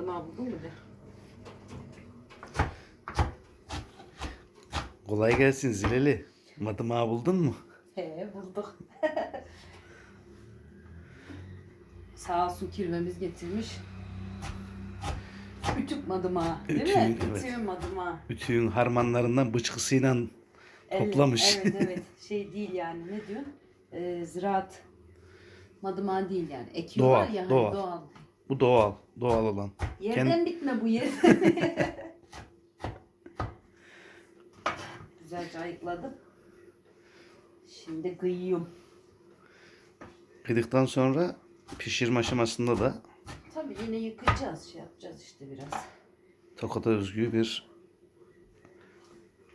madımağı buldun mu de. Kolay gelsin Zileli. Madımağı buldun mu? He bulduk. Sağ olsun kirvemiz getirmiş. Ütük madımağı değil mi? Ütüğün, evet. Ütüğün madımağı. Ütüğün harmanlarından bıçkısıyla Toplamış. Evet evet şey değil yani ne diyor? Ee, ziraat madımağı değil yani. Ekiyorlar Doğal, ya hani doğal. doğal. Bu doğal. Doğal olan. Yerden Kend- bitme bu yerden. Güzelce ayıkladım. Şimdi kıyıyorum. Kıydıktan sonra pişirme aşamasında da Tabii yine yıkayacağız şey yapacağız işte biraz. Tokat'a özgü bir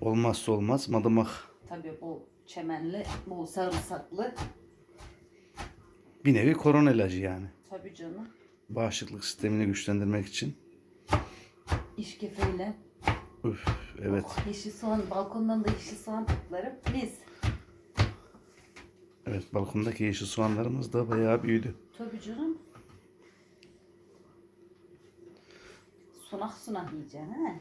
olmazsa olmaz madımak. Tabii bol çemenli, bol sarımsaklı. Bir nevi korona ilacı yani. Tabii canım. Bağışıklık sistemini güçlendirmek için. İşkefeyle. Üf, evet. Yeşil soğan, balkondan da yeşil soğan toplarım. Mis. Evet balkondaki yeşil soğanlarımız da bayağı büyüdü. Tabii canım. Sunak sunak yiyeceksin ha.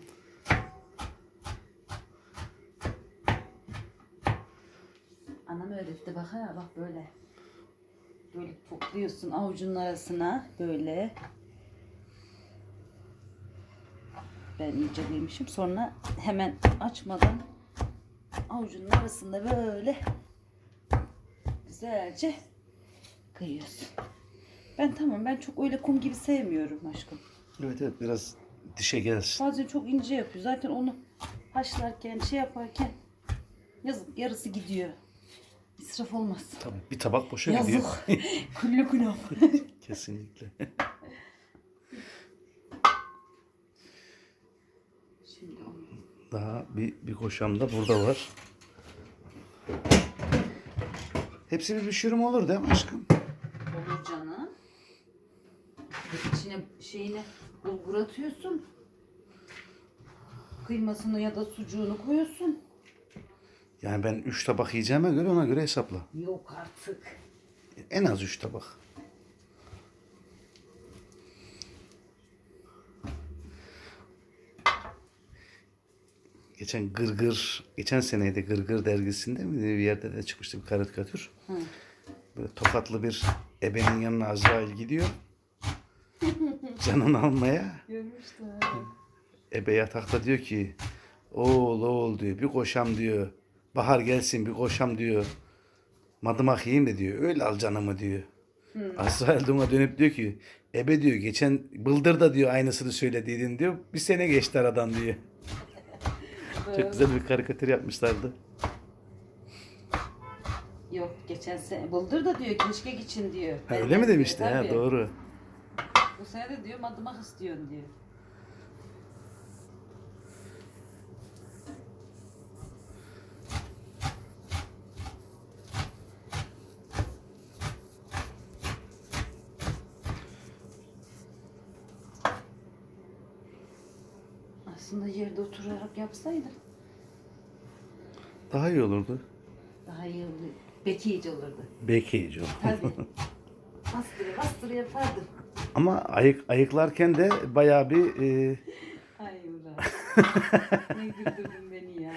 Anam öğretti bak ha bak böyle. Böyle topluyorsun avucunun arasına böyle. Ben iyice büyümüşüm. Sonra hemen açmadan avucunun arasında böyle güzelce kıyıyorsun. Ben tamam ben çok öyle kum gibi sevmiyorum aşkım. Evet evet biraz dişe gelsin. Bazen çok ince yapıyor. Zaten onu haşlarken şey yaparken yazık yarısı gidiyor. İsraf olmaz. Tabii bir tabak boşa gidiyor. Yazık. Kullu kulaf. Kesinlikle. Daha bir, bir koşam da burada var. Hepsi bir pişirim olur değil mi aşkım? olur canım. İçine şeyini bulgur atıyorsun. Kıymasını ya da sucuğunu koyuyorsun. Yani ben 3 tabak yiyeceğime göre ona göre hesapla. Yok artık. En az 3 tabak. Geçen Gırgır, geçen seneydi Gırgır dergisinde mi bir yerde de çıkmıştı bir karikatür. Hı. Böyle tokatlı bir ebenin yanına Azrail gidiyor. Canını almaya. Görmüştüm. Ebe yatakta diyor ki oğul oğul diyor bir koşam diyor. Bahar gelsin bir koşam diyor. Madımak yiyeyim de diyor. Öyle al canımı diyor. Azrail de ona dönüp diyor ki Ebe diyor geçen Bıldır da diyor aynısını söylediydin diyor. Bir sene geçti aradan diyor. Çok güzel bir karikatür yapmışlardı. Yok geçen sene Bıldır da diyor keşkek için diyor. Ha, öyle mi demişti? Ha, doğru. Bu sene de diyor madımak istiyorsun diyor. Yerde oturarak yapsaydın Daha iyi olurdu. daha iyi olurdu. Bekiyici olurdu. Belki o. Tabii. bastırı bastırı yapardın. Ama ayık ayıklarken de bayağı bir e, Ay Murat. ne güldürdün beni ya.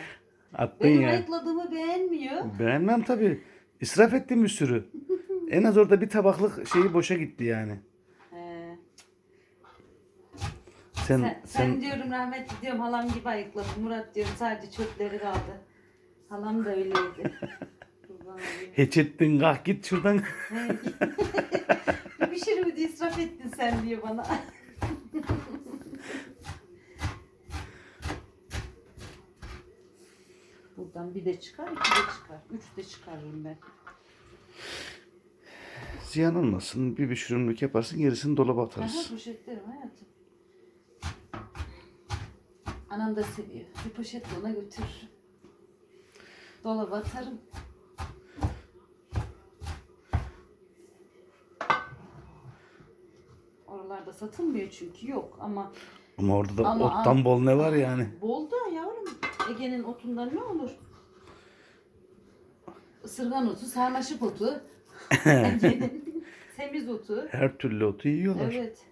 attın Benim ya. ayıkladığımı beğenmiyor. Beğenmem tabii. İsraf ettim bir sürü. En az orada bir tabaklık şeyi boşa gitti yani. He. Sen Sen, sen, diyorum rahmetli diyorum halam gibi ayıkladı. Murat diyorum sadece çöpleri kaldı. Halam da öyleydi. Hiç ettin kalk git şuradan. Bir pişirimi de israf ettin sen diyor bana. Buradan bir de çıkar, iki de çıkar. Üç de çıkarırım ben. Ziyan olmasın. Bir pişirimlik yaparsın gerisini dolaba Aha atarız. poşetlerim hayatım. Anam da seviyor. Bir poşetle ona götürürüm. Dolaba atarım. Oralarda satılmıyor çünkü yok ama Ama orada da Ama- ottan bol ne var yani. bol da yavrum. Ege'nin otundan ne olur? Isırgan otu, sarmaşık otu. Semiz otu. Her türlü otu yiyorlar. Evet.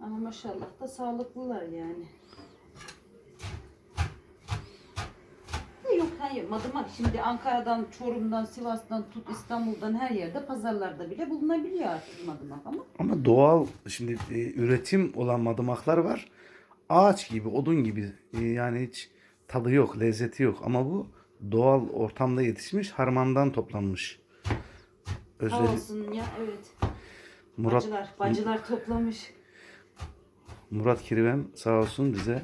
Ama maşallah da sağlıklılar yani. Yok hayır madımak şimdi Ankara'dan, Çorum'dan, Sivas'tan tut İstanbul'dan her yerde pazarlarda bile bulunabiliyor artık madımak ama. Ama doğal şimdi e, üretim olan madımaklar var. Ağaç gibi, odun gibi e, yani hiç tadı yok, lezzeti yok. Ama bu doğal ortamda yetişmiş, harmandan toplanmış. Sağ Özel olsun ya evet. Murat Bacılar, bacılar toplamış. Murat Kirven sağ olsun bize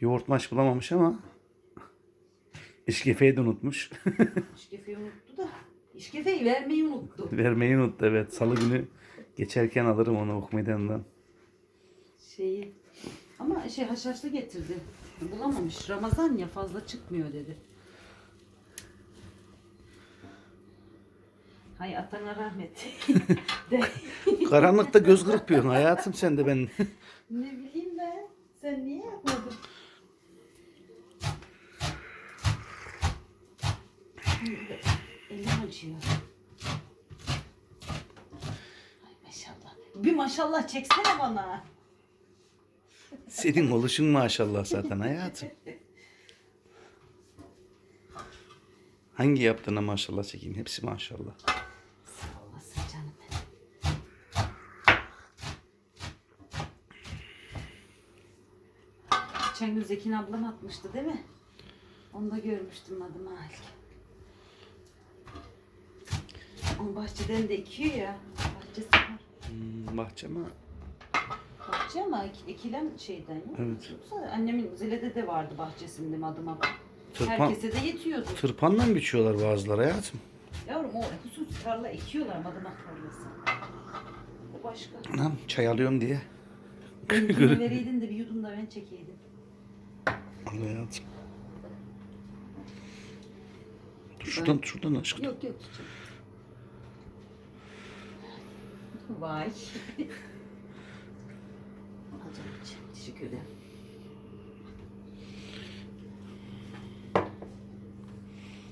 yoğurt maç bulamamış ama işkefeyi de unutmuş. İşkefeyi unuttu da. İşkefeyi vermeyi unuttu. Vermeyi unuttu evet. Salı günü geçerken alırım onu ok meydanından. Şeyi. Ama şey haşhaşlı getirdi. Bulamamış. Ramazan ya fazla çıkmıyor dedi. Hay atana rahmet. Karanlıkta göz kırpıyorsun hayatım sen de ben. ne bileyim ben. Sen niye yapmadın? Elim acıyor. Ay maşallah. Bir maşallah çeksene bana. Senin oluşun maşallah zaten hayatım. Hangi yaptığına maşallah çekeyim. Hepsi maşallah. Sağ olasın canım. Geçen gün Zekin ablam atmıştı değil mi? Onu da görmüştüm adım Halik. O bahçeden de ekiyor ya. Bahçesi var. Hmm, bahçeme Bahçe ama ek- ekilen şeyden ya. Evet. Yoksa annemin Zile'de de vardı bahçesinde madımak. Tırpan, Herkese de yetiyordu. tırpanla mı biçiyorlar bazıları hayatım? Yavrum o husus tarla ekiyorlar madımak tarlası. O başka. Anam çay alıyorum diye. Benimkini vereydin de bir yudum da ben çekeydim. Hayatım. Dur şuradan, şuradan aşkım. Yok yok Vay. Alacağım için. Teşekkür ederim.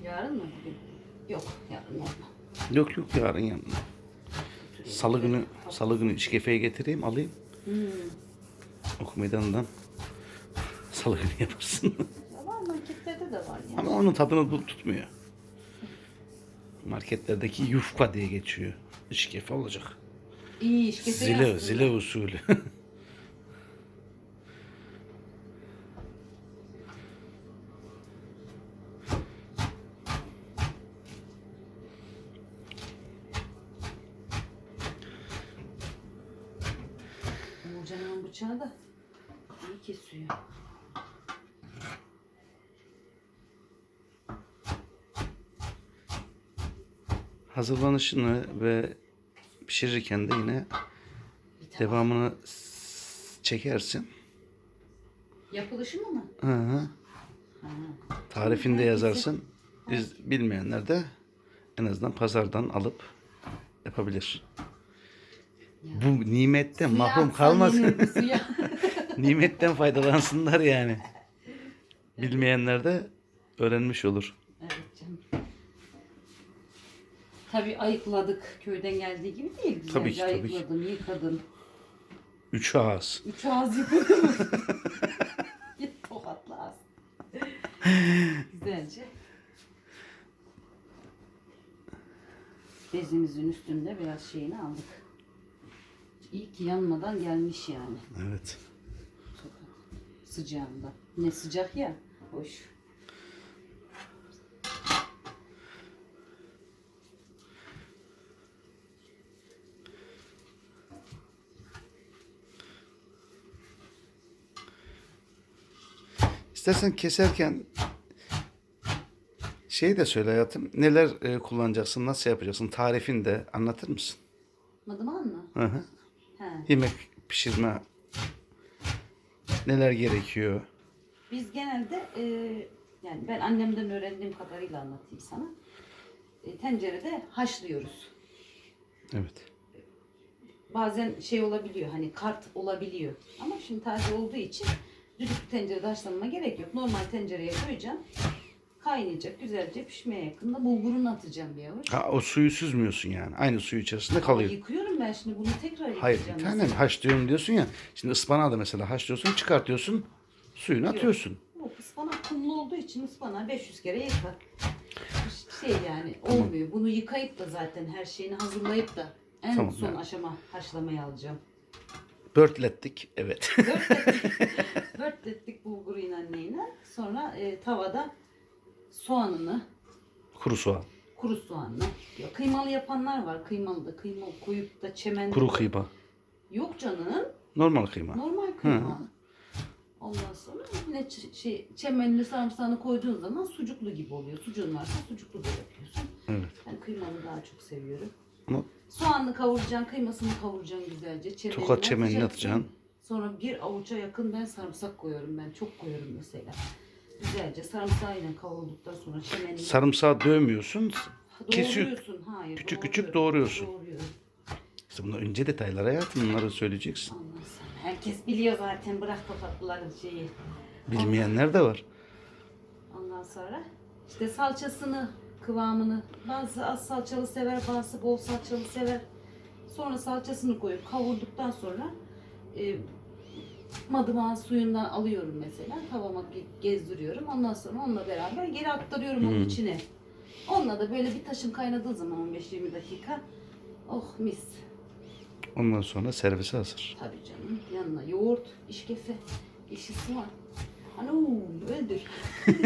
Yarın mı bugün? Yok yarın olma. Yok yok yarın yanına. Salı günü, salı günü işkefeyi getireyim alayım. Hmm. Ok meydanından. Salı günü yaparsın. Ya var marketlerde de var ya. Ama onun tadını bu tutmuyor. Marketlerdeki yufka diye geçiyor. İşkefe olacak. İyi işkefe Zile, aslında. zile usulü. Nurcan'ın bıçağı da iyi kesiyor. Hazırlanışını ve pişirirken de yine devamını çekersin. Yapılışı mı mı? Hı hı. Ha. Tarifini de yazarsın. Biz bilmeyenler de en azından pazardan alıp yapabilir. Bu nimetten Suya mahrum kalmasın. Nimetten faydalansınlar yani. Bilmeyenler de öğrenmiş olur. evet canım. Tabii ayıkladık. Köyden geldiği gibi değil. Güzelce Tabii ki, tabii ki. ayıkladım, yıkadım. Üç ağız. Üç ağız yıkadım. Git tokatla ağız. Güzelce. Bezimizin üstünde biraz şeyini aldık. İyi ki yanmadan gelmiş yani. Evet. Sıcağında. Ne sıcak ya. Hoş. İstersen keserken şey de söyle hayatım. Neler e, kullanacaksın, nasıl yapacaksın? Tarifini de anlatır mısın? Madıman mı? Hı hı. He. Yemek pişirme neler gerekiyor? Biz genelde e, yani ben annemden öğrendiğim kadarıyla anlatayım sana. E, tencerede haşlıyoruz. Evet. Bazen şey olabiliyor hani kart olabiliyor. Ama şimdi taze olduğu için düdüklü tencerede haşlanma gerek yok. Normal tencereye koyacağım. Kaynayacak güzelce pişmeye yakında bulgurunu atacağım bir avuç. Ha, o suyu süzmüyorsun yani. Aynı suyu içerisinde kalıyor. Yıkıyorum ben şimdi bunu tekrar yıkayacağım. Hayır bir tane mesela. haşlıyorum diyorsun ya. Şimdi ıspanağı da mesela haşlıyorsun çıkartıyorsun. Suyunu atıyorsun. Bu ıspanak kumlu olduğu için ıspanağı 500 kere yıkar. Şey yani olmuyor. Bunu yıkayıp da zaten her şeyini hazırlayıp da en Tamam, son yani. aşama haşlamaya alacağım. Börtlettik. Evet. Börtlettik, börtlettik bulguruyla neyle. Sonra e, tavada soğanını, Kuru soğan. kuru soğanını. Ya, kıymalı yapanlar var. Kıymalı da kıyma koyup da çemen. Kuru kıyma. Yok canım. Normal kıyma. Normal kıyma. Ondan sonra yine şey, çemenli sarımsağını koyduğun zaman sucuklu gibi oluyor. Sucuğun varsa sucuklu da yapıyorsun. Evet. Ben kıymalı daha çok seviyorum. Ama Soğanlı kavuracaksın, kıymasını kavuracaksın güzelce. Çemenini Tokat çemenini atacaksın. Sonra bir avuça yakın ben sarımsak koyuyorum ben. Çok koyuyorum mesela. Güzelce sarımsağıyla kavrulduktan sonra çemenini sarımsağı dövmüyorsun. kesiyor-. Hayır, küçük küçük doğruyorsun. Doğruyorum. İşte bunlar ince detaylar hayatım. Bunları söyleyeceksin. Sonra herkes biliyor zaten bırak tokatlıların şeyi. Bilmeyenler de var. Ondan sonra işte salçasını, kıvamını bazı az salçalı sever, bazı bol salçalı sever. Sonra salçasını koyup kavurduktan sonra e, madımağın suyundan alıyorum mesela. Tavama ge- gezdiriyorum. Ondan sonra onunla beraber geri aktarıyorum onun Hmm. içine. Onunla da böyle bir taşım kaynadığı zaman 15-20 dakika. Oh mis. Ondan sonra servise hazır. Tabii canım. Yanına yoğurt, işkefe, işi soğan. Ano öldür.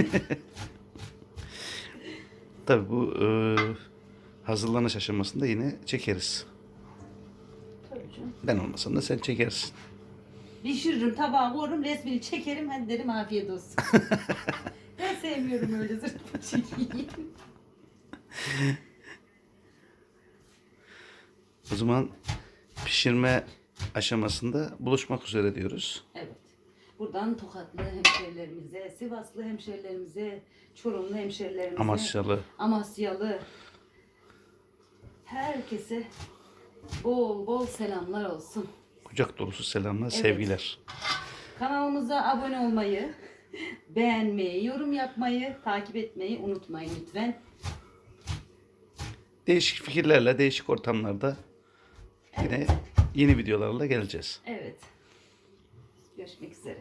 Tabii bu e, hazırlanış aşamasında yine çekeriz. Tabii canım. Ben olmasam da sen çekersin. Pişiririm tabağa koyarım resmini çekerim hadi derim afiyet olsun. ben sevmiyorum öyle zırt şeyi. O zaman pişirme aşamasında buluşmak üzere diyoruz. Evet. Buradan Tokatlı hemşerilerimize, Sivaslı hemşerilerimize, Çorumlu hemşerilerimize, Amasyalı. Amasyalı herkese bol bol selamlar olsun. Kucak dolusu selamlar, Evet. sevgiler. Kanalımıza abone olmayı, beğenmeyi, yorum yapmayı, takip etmeyi unutmayın lütfen. Değişik fikirlerle, değişik ortamlarda yine yeni videolarla geleceğiz. Evet. Görüşmek üzere.